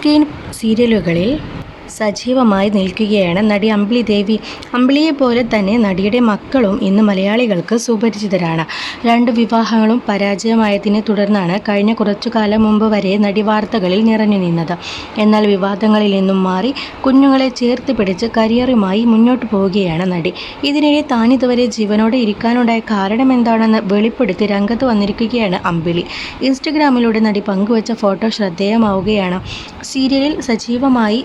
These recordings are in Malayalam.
സ്ക്രീൻ സീരിയലുകളിൽ സജീവമായി നിൽക്കുകയാണ് നടി അമ്പിളി ദേവി. അമ്പിളിയെ പോലെ തന്നെ നടിയുടെ മക്കളും ഇന്ന് മലയാളികൾക്ക് സുപരിചിതരാണ്. രണ്ട് വിവാഹങ്ങളും പരാജയമായതിനെ തുടർന്നാണ് കഴിഞ്ഞ കുറച്ചു കാലം മുമ്പ് വരെ നടി വാർത്തകളിൽ നിറഞ്ഞു നിന്നത്. എന്നാൽ വിവാദങ്ങളിൽ നിന്നും മാറി കുഞ്ഞുങ്ങളെ ചേർത്ത് പിടിച്ച് കരിയറുമായി മുന്നോട്ട് പോവുകയാണ് നടി. ഇതിനിടെ താനിതുവരെ ജീവനോടെ ഇരിക്കാനുണ്ടായ കാരണം എന്താണെന്ന് വെളിപ്പെടുത്തി രംഗത്ത് വന്നിരിക്കുകയാണ് അമ്പിളി. ഇൻസ്റ്റഗ്രാമിലൂടെ നടി പങ്കുവച്ച ഫോട്ടോ ശ്രദ്ധേയമാവുകയാണ്. സീരിയലിൽ സജീവമായി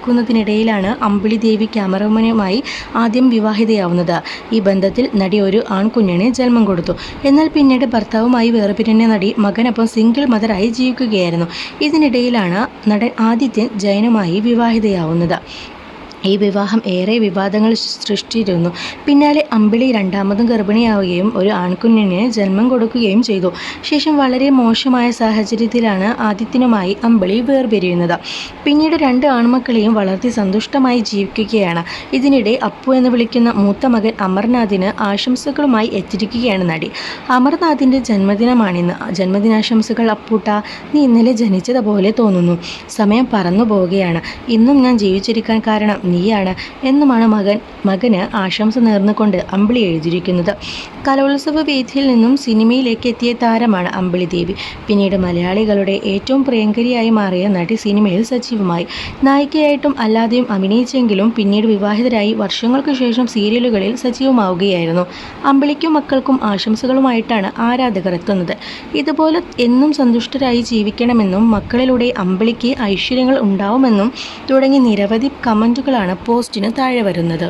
അഭിനയിക്കുന്നതിനിടയിലാണ് അമ്പിളി ദേവി ക്യാമറമാനുമായി ആദ്യം വിവാഹിതയാവുന്നത്. ഈ ബന്ധത്തിൽ നടി ഒരു ആൺകുഞ്ഞിനെ ജന്മം കൊടുത്തു. എന്നാൽ പിന്നീട് ഭർത്താവുമായി വേർപിരിഞ്ഞ നടി മകനൊപ്പം സിംഗിൾ മദറായി ജീവിക്കുകയായിരുന്നു. ഇതിനിടയിലാണ് നടൻ ആദിത്യൻ ജയനുമായി വിവാഹിതയാവുന്നത്. ഈ വിവാഹം ഏറെ വിവാദങ്ങൾ സൃഷ്ടിച്ചിരുന്നു. പിന്നാലെ അമ്പിളി രണ്ടാമതും ഗർഭിണിയാവുകയും ഒരു ആൺകുഞ്ഞിന് ജന്മം കൊടുക്കുകയും ചെയ്തു. ശേഷം വളരെ മോശമായ സാഹചര്യത്തിലാണ് ആദിത്യനുമായി അമ്പിളി വേർപിരിയുന്നത്. പിന്നീട് രണ്ട് ആൺമക്കളെയും വളർത്തി സന്തുഷ്ടമായി ജീവിക്കുകയാണ്. ഇതിനിടെ അപ്പു എന്ന് വിളിക്കുന്ന മൂത്ത മകൻ അമർനാഥിന് ആശംസകളുമായി എത്തിയിരിക്കുകയാണ് നടി. അമർനാഥിന്റെ ജന്മദിനമാണിന്ന്. ജന്മദിനാശംസകൾ അപ്പൂട്ട നീ ഇന്നലെ ജനിച്ചത് പോലെ തോന്നുന്നു. സമയം പറന്നു പോവുകയാണ്. ഇന്നും ഞാൻ ജീവിച്ചിരിക്കാൻ കാരണം നീയാണ് എന്നുമാണ് മകൻ. മകന് ആശംസ നേർന്നുകൊണ്ട് അമ്പിളി എഴുതിയിരിക്കുന്നത്. കലോത്സവ വേദിയിൽ നിന്നും സിനിമയിലേക്ക് എത്തിയ താരമാണ് അമ്പിളി ദേവി. പിന്നീട് മലയാളികളുടെ ഏറ്റവും പ്രിയങ്കരിയായി മാറിയ നടി സിനിമയിൽ സജീവമായി. നായികയായിട്ടും അല്ലാതെയും അഭിനയിച്ചെങ്കിലും പിന്നീട് വിവാഹിതരായി വർഷങ്ങൾക്ക് ശേഷം സീരിയലുകളിൽ സജീവമാവുകയായിരുന്നു. അമ്പിളിക്കും മക്കൾക്കും ആശംസകളുമായിട്ടാണ് ആരാധകർ എത്തുന്നത്. ഇതുപോലെ എന്നും സന്തുഷ്ടരായി ജീവിക്കണമെന്നും മക്കളിലൂടെ അമ്പിളിക്ക് ഐശ്വര്യങ്ങൾ ഉണ്ടാവുമെന്നും തുടങ്ങി നിരവധി കമന്റുകളാണ് പോസ്റ്റിന് താഴെ വരുന്നത്.